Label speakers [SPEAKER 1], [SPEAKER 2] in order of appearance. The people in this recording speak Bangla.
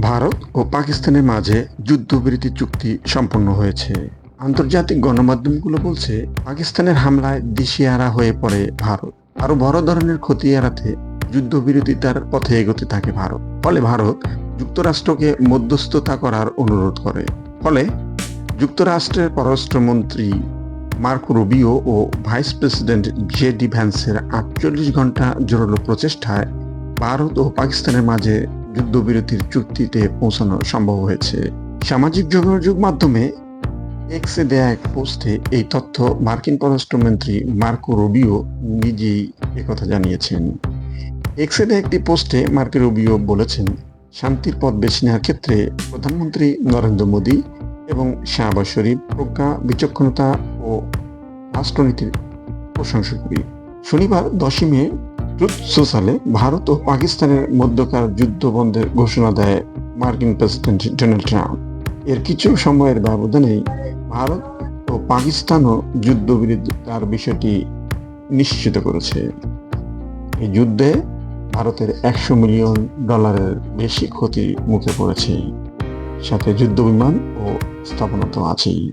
[SPEAKER 1] ভারত ও পাকিস্তানের মাঝে যুদ্ধবিরতি চুক্তি সম্পন্ন হয়েছে। আন্তর্জাতিক গণমাধ্যমগুলো বলছে, পাকিস্তানের হামলায় দিশেহারা হয়ে পড়ে ভারত। আরও বড় ধরনের ক্ষতি এড়াতে যুদ্ধবিরতিতার পথে এগোতে থাকে ভারত। ফলে ভারত যুক্তরাষ্ট্রকে মধ্যস্থতা করার অনুরোধ করে। ফলে যুক্তরাষ্ট্রের পররাষ্ট্রমন্ত্রী মার্কো রুবিও ও ভাইস প্রেসিডেন্ট জে ডি ভ্যান্সের আটচল্লিশ ঘণ্টা জোরালো প্রচেষ্টায় ভারত ও পাকিস্তানের মাঝে যুদ্ধবিরতির চুক্তিতে পৌঁছানো সম্ভব হয়েছে। সামাজিক যোগাযোগ মাধ্যমে এক্সে দেয়া এক পোস্টে এই তথ্য মার্কিন পররাষ্ট্রমন্ত্রী মার্কো রুবিও নিজেই একথা জানিয়েছেন। এক্সে দেয়া একটি পোস্টে মার্কো রুবিও বলেছেন, শান্তির পথ বেছে নেওয়ার ক্ষেত্রে প্রধানমন্ত্রী নরেন্দ্র মোদী এবং শাহবাজ শরীফ প্রজ্ঞা, বিচক্ষণতা ও রাষ্ট্রনীতির প্রশংসা করি শনিবার দশই মে ট্রুথ সোশ্যালে ভারত ও পাকিস্তানের মধ্যকার যুদ্ধ বন্ধের ঘোষণা দেয় মার্কিন প্রেসিডেন্ট ডোনাল্ড ট্রাম্প। এর কিছু সময়ের ব্যবধানেই ভারত ও পাকিস্তানও যুদ্ধবিরতির বিষয়টি নিশ্চিত করেছে। এই যুদ্ধে ভারতের একশো মিলিয়ন ডলারের বেশি ক্ষতির মুখে পড়েছে। সাথে যুদ্ধ বিমান ও স্থাপনা তো আছেই।